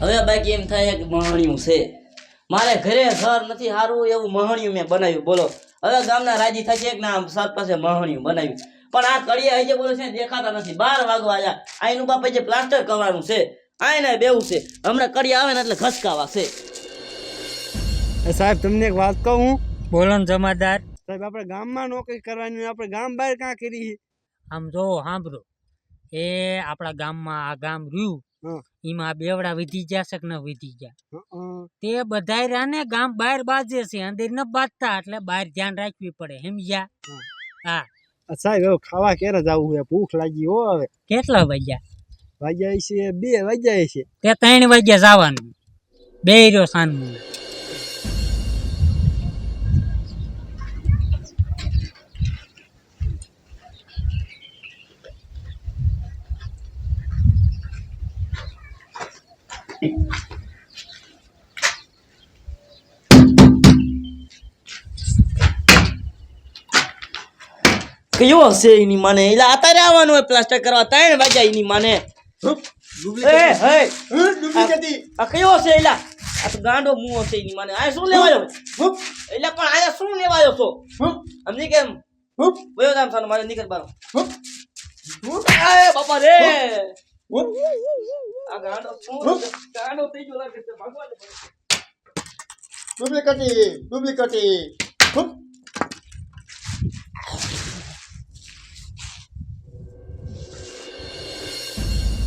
હવે બાકી એમ થાય કે મહણિયું છે. મારે ઘરે ઘર નથી સારું એવું મહણિયું મેં બનાવ્યું બોલો. હવે ગામના રાજી થશે કે ના આમ સર પાસે મહણિયું બનાવ્યું. પણ આ કડિયા જે બોલો છે ને દેખાતા નથી. બાર વાગવા આવ્યા આઈનું બાપા જે પ્લાસ્ટર કરવાનું છે. આઈને બેવું છે. હમણાં કડિયા આવે ને એટલે ઘસકાવા છે. સાહેબ તમને એક વાત કહું? બોલો ને જમાદાર. સાહેબ આપણે ગામમાં નોકરી કરવાની આપણે ગામ બહાર કાં કરી આમ જો સાંભળો. એ આપણા ગામમાં આ ગામ રહ્યું. એમાં બેવડા વધી છે કે ન વધી ગયા? તે બધાય રાને ગામ બહાર બાજે છે અંદર ન બાજતા એટલે બહાર ધ્યાન રાખવી પડે સમજ્યા હં. હા સાહેબ હવે ખાવા ક્યારે જવું છે? ભૂખ લાગી હો હવે. કેટલા વાગ્યા? વાગ્યા છે બે વાગ્યા છે. તે ત્રણ વાગ્યા જવાનું. બે રહ્યો સાંજનું. કયો હશે એની માને? એટલે અત્યારે આવવાનું હોય પ્લાસ્ટર કરવા. ત્રણ વાગ્યા એની માને. કયો હશે એલા? આ તો ગાંડો મું હશે એની માને. આ શું લેવાયો? એટલે પણ આયા શું લેવાયો છો? સમજી કેમ? વયો જામ સાનો મારે નીકળ બારો. બાપા રે. આ ગાંડો શું ગાંડો થઈ ગયો લાગે છે ભગવાન ડુપ્લિકેટી ડુપ્લિકેટી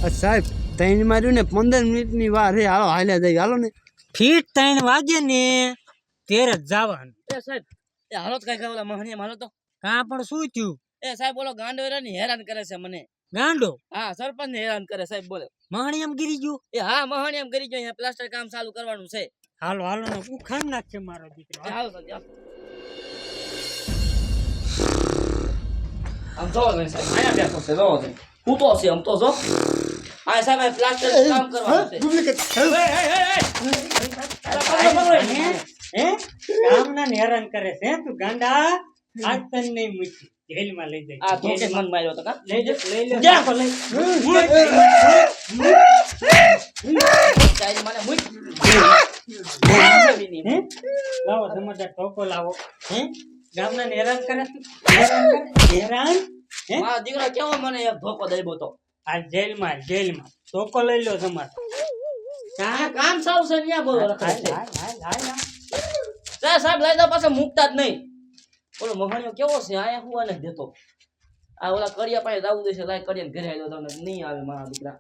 સાહેબ ત્રણ માર્યું ને પંદર મિનિટની વાર હે. હાલો હાલ્યા જાય હાલો ને. ફીટ ત્રણ વાગે ને તેર જ જવાનું. એ સાહેબ એ હાલો તો કઈ કઈ મહણી હાલો તો. કાં પણ શું થયું? એ સાહેબ બોલો ગાંડો એરા ને હેરાન કરે છે મને. ગાંડો? હા સરપંચ ને હેરાન કરે સાહેબ બોલે. મહણી એમ ગીરી ગયું? એ હા મહાણી એમ ગીરી ગયું અહીંયા પ્લાસ્ટર કામ ચાલુ કરવાનું છે. હાલો હાલો ને ઉખાડ નાખશે મારો દીકરો હાલો સાહેબ આમ જો ને સાહેબ અહીંયા બેઠો છે જો હું તો છે આમ તો જો આ પ્લાસ્ટર કામ કરવાનું છે. ડુપ્લિકેટ હે? ગામના હેરાન કરે છે તું ગાંડા આજ તન નહીં મૂકી. જેલમાં લઈ જાય. આ ધોકે મન માર્યો તો કા? લઈ જા લઈ લે. જા કો લઈ મને મુઈ લાવો સમાચાર ટોકો લાવો. હે? ગામના ને હેરાન કરે તું હેરાન કરે? હેરાન? દીકરો કેવો મને એક ધોકો દઈ તો? આ જેલમાં જેલમાં. ચોકો લઈ લો તમારે. કામ સાવ છે ન્યા બોલો હાલ. સાહેબ લઈ દો પાછા મૂકતા જ નહીં. બોલો મહાણીઓ કેવો છે? આયા હું આને દેતો. આ ઓલા કડિયા પાસે જવું દેશે લાય કડિયા ઘરે આવ્યો તમને નહીં આવે મારા દીકરા.